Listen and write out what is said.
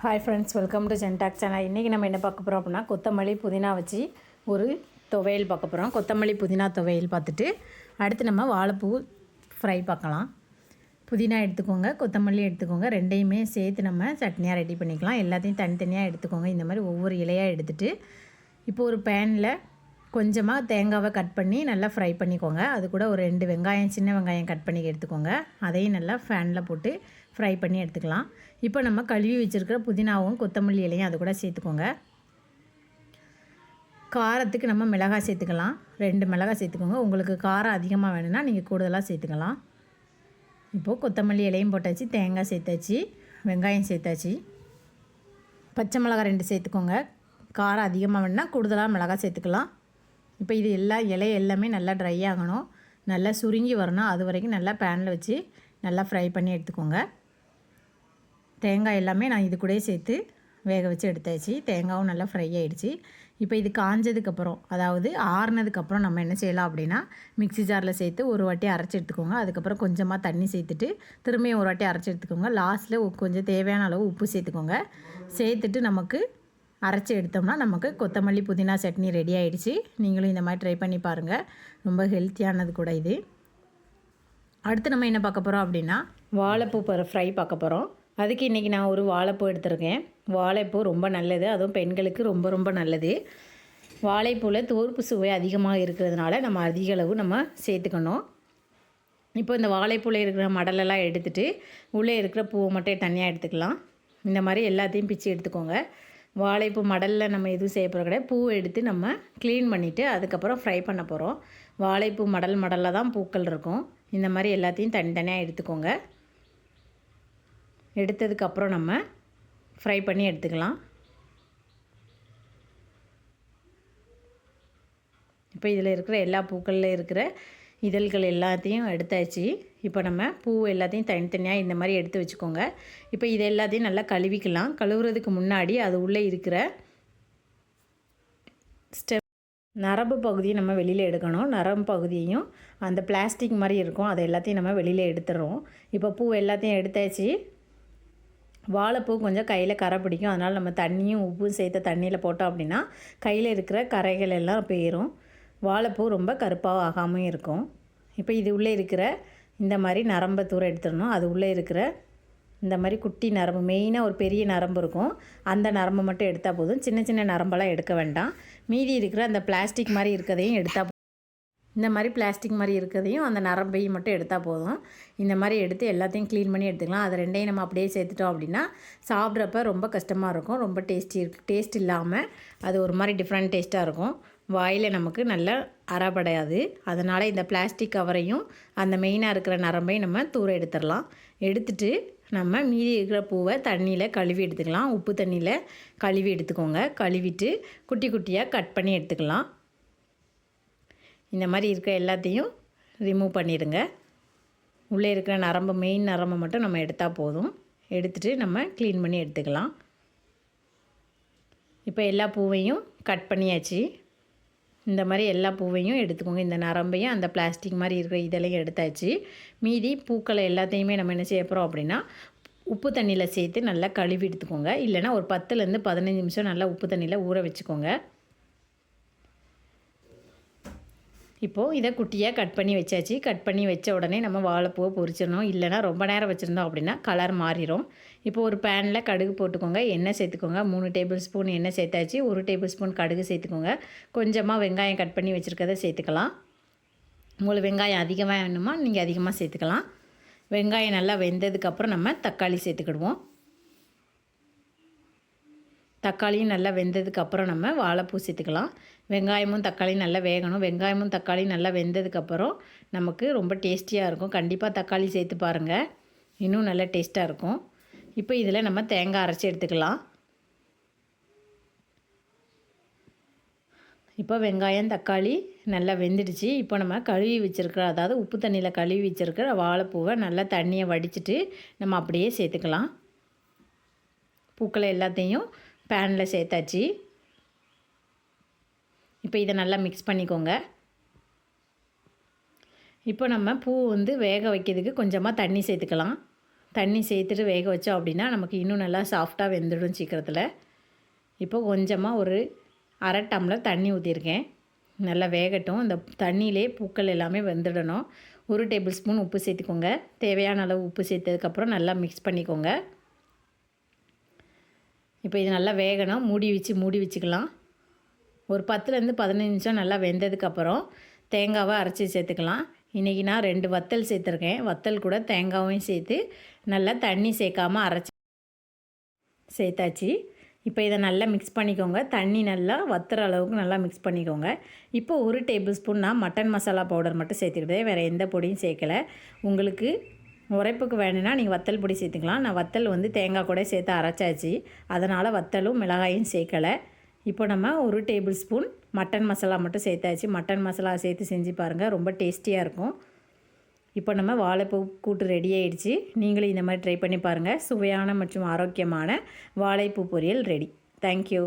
Hi friends welcome to ஜென்டாக் channel இன்றைக்கி நம்ம என்ன பார்க்க போகிறோம் அப்படின்னா கொத்தமல்லி புதினா வச்சு ஒரு துவையல் பார்க்க போகிறோம் கொத்தமல்லி புதினா துவையல் பார்த்துட்டு அடுத்து நம்ம வாழைப்பூ ஃப்ரை பார்க்கலாம். புதினா எடுத்துக்கோங்க கொத்தமல்லி எடுத்துக்கோங்க ரெண்டையுமே சேர்த்து நம்ம சட்னியாக ரெடி பண்ணிக்கலாம். எல்லாத்தையும் தனித்தனியாக எடுத்துக்கோங்க. இந்த மாதிரி ஒவ்வொரு இலையாக எடுத்துகிட்டு இப்போ ஒரு பேனில் கொஞ்சமாக தேங்காவை கட் பண்ணி நல்லா ஃப்ரை பண்ணிக்கோங்க. அது கூட ஒரு ரெண்டு வெங்காயம் சின்ன வெங்காயம் கட் பண்ணி எடுத்துக்கோங்க. அதையும் நல்லா ஃபேனில் போட்டு ஃப்ரை பண்ணி எடுத்துக்கலாம். இப்போ நம்ம கழுவி வச்சுருக்கிற புதினாவும் கொத்தமல்லி இலையும் அது கூட சேர்த்துக்கோங்க. காரத்துக்கு நம்ம மிளகாய் சேர்த்துக்கலாம். ரெண்டு மிளகாய் சேர்த்துக்கோங்க. உங்களுக்கு காரம் அதிகமாக வேணும்னா நீங்கள் கூடுதலாக சேர்த்துக்கலாம். இப்போது கொத்தமல்லி இலையும் போட்டாச்சு தேங்காய் சேர்த்தாச்சு வெங்காயம் சேர்த்தாச்சு. பச்சை மிளகாய் ரெண்டு சேர்த்துக்கோங்க. காரம் அதிகமாக வேணும்னா கூடுதலாக மிளகாய் சேர்த்துக்கலாம். இப்போ இது எல்லா இலை எல்லாமே நல்லா ட்ரை ஆகணும். நல்லா சுருங்கி வரணும். அது வரைக்கும் நல்லா பேனில் வச்சு நல்லா ஃப்ரை பண்ணி எடுத்துக்கோங்க. தேங்காய் எல்லாமே நான் இது கூடயே சேர்த்து வேக வச்சு எடுத்தாச்சு. தேங்காயும் நல்லா ஃப்ரை ஆகிடுச்சு இப்போ இது காஞ்சதுக்கப்புறம் அதாவது ஆறுனதுக்கப்புறம் நம்ம என்ன செய்யலாம் அப்படின்னா மிக்ஸி ஜாரில் சேர்த்து ஒரு வாட்டி அரைச்சி எடுத்துக்கோங்க. அதுக்கப்புறம் கொஞ்சமாக தண்ணி சேர்த்துட்டு திரும்பியும் ஒரு வாட்டி அரைச்சி எடுத்துக்கோங்க. லாஸ்ட்டில் கொஞ்சம் தேவையான அளவு உப்பு சேர்த்துக்கோங்க. சேர்த்துட்டு நமக்கு அரைச்சி எடுத்தோம்னா நமக்கு கொத்தமல்லி புதினா சட்னி ரெடி ஆகிடுச்சு நீங்களும் இந்த மாதிரி ட்ரை பண்ணி பாருங்கள் ரொம்ப ஹெல்த்தியானது கூட இது. அடுத்து நம்ம என்ன பார்க்க போகிறோம் அப்படின்னா வாழைப்பூ ஃப்ரை பார்க்க போகிறோம் அதுக்கு இன்றைக்கி நான் ஒரு வாழைப்பூ எடுத்திருக்கேன். வாழைப்பூ ரொம்ப நல்லது. அதுவும் பெண்களுக்கு ரொம்ப ரொம்ப நல்லது. வாழைப்பூவில் தோற்பு சுவை அதிகமாக இருக்கிறதுனால நம்ம அதிக அளவு நம்ம சேர்த்துக்கணும். இப்போ இந்த வாழைப்பூவில் இருக்கிற மடலெல்லாம் எடுத்துகிட்டு உள்ளே இருக்கிற பூவை மட்டும் தனியாக எடுத்துக்கலாம். இந்த மாதிரி எல்லாத்தையும் பிச்சு எடுத்துக்கோங்க. வாழைப்பூ மடலில் நம்ம எதுவும் செய்ய போகிற கிடையாது. பூ எடுத்து நம்ம க்ளீன் பண்ணிவிட்டு அதுக்கப்புறம் ஃப்ரை பண்ண போகிறோம் வாழைப்பூ மடல் மடலில் தான் பூக்கள் இருக்கும். இந்த மாதிரி எல்லாத்தையும் தனித்தனியாக எடுத்துக்கோங்க. எடுத்ததுக்கப்புறம் நம்ம ஃப்ரை பண்ணி எடுத்துக்கலாம். இப்போ இதில் இருக்கிற எல்லா பூக்களில் இருக்கிற இதழ்கள் எல்லாத்தையும் எடுத்தாச்சு. இப்போ நம்ம பூ எல்லாத்தையும் தனித்தனியாக இந்த மாதிரி எடுத்து வச்சுக்கோங்க. இப்போ இது எல்லாத்தையும் நல்லா கழுவிக்கலாம். கழுவுறதுக்கு முன்னாடி அது உள்ளே இருக்கிற ஸ்டெப் நரம்பு பகுதியை நம்ம வெளியில் எடுக்கணும். நரம்பு பகுதியையும் அந்த பிளாஸ்டிக் மாதிரி இருக்கும். அதை எல்லாத்தையும் நம்ம வெளியில் எடுத்துடுறோம். இப்போ பூ எல்லாத்தையும் எடுத்தாச்சு. வாழைப்பூ கொஞ்சம் கையில் கரை பிடிக்கும். அதனால் நம்ம தண்ணியும் உப்பும் சேர்த்த தண்ணியில் போட்டோம் அப்படின்னா கையில் இருக்கிற கரைகள் எல்லாம் போயிடும் வாழைப்பூ ரொம்ப கருப்பாக ஆகாமல் இருக்கும். இப்போ இது உள்ளே இருக்கிற இந்த மாதிரி நரம்பை தூரம் எடுத்துடணும். அது உள்ளே இருக்கிற இந்த மாதிரி குட்டி நரம்பு மெயினாக ஒரு பெரிய நரம்பு இருக்கும். அந்த நரம்பு மட்டும் எடுத்தால் போதும். சின்ன சின்ன நரம்பெல்லாம் எடுக்க வேண்டாம். மீதி இருக்கிற அந்த பிளாஸ்டிக் மாதிரி இருக்கிறதையும் எடுத்தால் இந்த மாதிரி பிளாஸ்டிக் மாதிரி இருக்கிறதையும் அந்த நரம்பையும் மட்டும் எடுத்தால் போதும். இந்த மாதிரி எடுத்து எல்லாத்தையும் க்ளீன் பண்ணி எடுத்துக்கலாம். அதை ரெண்டையும் நம்ம அப்படியே சேர்த்துட்டோம் அப்படின்னா சாப்பிட்றப்ப ரொம்ப கஷ்டமாக இருக்கும். ரொம்ப டேஸ்டி இருக்கு. டேஸ்ட் இல்லாமல் அது ஒரு மாதிரி டிஃப்ரெண்ட் டேஸ்ட்டாக இருக்கும். வாயில் நமக்கு நல்லா அறப்படையாது அதனால் இந்த பிளாஸ்டிக் கவரையும் அந்த மெயினாக இருக்கிற நரம்பையும் நம்ம தூர எடுத்துடலாம். எடுத்துட்டு நம்ம மீதி இருக்கிற பூவை தண்ணியில் கழுவி எடுத்துக்கலாம். உப்பு தண்ணியில் கழுவி எடுத்துக்கோங்க. கழுவிட்டு குட்டி குட்டியாக கட் பண்ணி எடுத்துக்கலாம். இந்த மாதிரி இருக்கிற எல்லாத்தையும் ரிமூவ் பண்ணிடுங்க. உள்ளே இருக்கிற நரம்பு மெயின் நரம்பை மட்டும் நம்ம எடுத்தால் போதும். எடுத்துகிட்டு நம்ம க்ளீன் பண்ணி எடுத்துக்கலாம். இப்போ எல்லா பூவையும் கட் பண்ணியாச்சு. இந்த மாதிரி எல்லா பூவையும் எடுத்துக்கோங்க. இந்த நரம்பையும் அந்த பிளாஸ்டிக் மாதிரி இருக்கிற இதெல்லாம் எடுத்தாச்சு. மீதி பூக்களை எல்லாத்தையுமே நம்ம என்ன செய்ய போகிறோம் அப்படின்னா உப்பு தண்ணியில் சேர்த்து நல்லா கழுவி எடுத்துக்கோங்க. இல்லைனா ஒரு பத்துலேருந்து பதினஞ்சு நிமிஷம் நல்லா உப்பு தண்ணியில் ஊற வச்சுக்கோங்க. இப்போது இதை குட்டியாக கட் பண்ணி வச்சாச்சு. கட் பண்ணி வச்ச உடனே நம்ம வாழைப்பூவை பொரிச்சிடணும். இல்லைனா ரொம்ப நேரம் வச்சுருந்தோம் அப்படின்னா கலர் மாறிடும் இப்போ ஒரு பேனில் கடுகு போட்டுக்கோங்க. எண்ணெய் சேர்த்துக்கோங்க. மூணு டேபிள் ஸ்பூன் எண்ணெய் சேர்த்தாச்சு. ஒரு டேபிள் ஸ்பூன் கடுகு சேர்த்துக்கோங்க. கொஞ்சமாக வெங்காயம் கட் பண்ணி வச்சுருக்கதை சேர்த்துக்கலாம். உங்களுக்கு வெங்காயம் அதிகமாக வேணுமா? நீங்கள் அதிகமாக சேர்த்துக்கலாம். வெங்காயம் நல்லா வெந்ததுக்கப்புறம் நம்ம தக்காளி சேர்த்துக்கிடுவோம். தக்காளியும் நல்லா வெந்ததுக்கப்புறம் நம்ம வாழைப்பூ சேர்த்துக்கலாம். வெங்காயமும் தக்காளியும் நல்லா வேகணும். வெங்காயமும் தக்காளியும் நல்லா வெந்ததுக்கப்புறம் நமக்கு ரொம்ப டேஸ்டியாக இருக்கும். கண்டிப்பாக தக்காளி சேர்த்து பாருங்கள் இன்னும் நல்லா டேஸ்ட்டாக இருக்கும். இப்போ இதில் நம்ம தேங்காய் அரைச்சி எடுத்துக்கலாம். இப்போ வெங்காயம் தக்காளி நல்லா வெந்துடுச்சு. இப்போ நம்ம கழுவி வச்சுருக்கிற அதாவது உப்பு தண்ணியில் கழுவி வச்சுருக்கிற வாழைப்பூவை நல்லா தண்ணியை வடிச்சிட்டு நம்ம அப்படியே சேர்த்துக்கலாம். பூக்களை எல்லாத்தையும் பேனில் சேர்த்தாச்சு. இப்போ இதை நல்லா மிக்ஸ் பண்ணிக்கோங்க. இப்போ நம்ம பூ வந்து வேக வைக்கிறதுக்கு கொஞ்சமாக தண்ணி சேர்த்துக்கலாம். தண்ணி சேர்த்துட்டு வேக வச்சோம் அப்படின்னா நமக்கு இன்னும் நல்லா சாஃப்டாக வெந்துடும் சீக்கிரத்தில். இப்போ கொஞ்சமாக ஒரு அரை டம்ளர் தண்ணி ஊற்றிருக்கேன் நல்லா வேகட்டும். இந்த தண்ணியிலே பூக்கள் எல்லாமே வெந்துடணும். ஒரு டேபிள் ஸ்பூன் உப்பு சேர்த்துக்கோங்க. தேவையான அளவு உப்பு சேர்த்ததுக்கப்புறம் நல்லா மிக்ஸ் பண்ணிக்கோங்க. இப்போ இது நல்லா வேகணும். மூடி வச்சு மூடி வச்சுக்கலாம். ஒரு பத்துலேருந்து பதினஞ்சு நிமிஷம் நல்லா வெந்ததுக்கப்புறம் தேங்காவை அரைச்சி சேர்த்துக்கலாம். இன்றைக்கி நான் ரெண்டு வத்தல் சேர்த்துருக்கேன். வத்தல் கூட தேங்காவையும் சேர்த்து நல்லா தண்ணி சேர்க்காமல் அரைச்சி சேர்த்தாச்சு. இப்போ இதை நல்லா மிக்ஸ் பண்ணிக்கோங்க. தண்ணி நல்லா வத்துற அளவுக்கு நல்லா மிக்ஸ் பண்ணிக்கோங்க. இப்போ ஒரு டேபிள் ஸ்பூன் நான் மட்டன் மசாலா பவுடர் மட்டும் சேர்த்துக்கிட்டேன் வேறு எந்த பொடியும் சேர்க்கலை. உங்களுக்கு உரைப்புக்கு வேணும்னா நீங்கள் வத்தல் பொடி சேர்த்துக்கலாம். நான் வத்தல் வந்து தேங்காய் கூட சேர்த்து அரைச்சாச்சு. அதனால் வத்தலும் மிளகாயும் சேர்க்கலை. இப்போ நம்ம ஒரு டேபிள் ஸ்பூன் மட்டன் மசாலா மட்டும் சேர்த்தாச்சு. மட்டன் மசாலா சேர்த்து செஞ்சு பாருங்கள் ரொம்ப டேஸ்டியாக இருக்கும். இப்போ நம்ம வாழைப்பூ கூட்டு ரெடி ஆயிடுச்சு. நீங்களும் இந்த மாதிரி ட்ரை பண்ணி பாருங்கள் சுவையான மற்றும் ஆரோக்கியமான வாழைப்பூ பொரியல் ரெடி தேங்க்யூ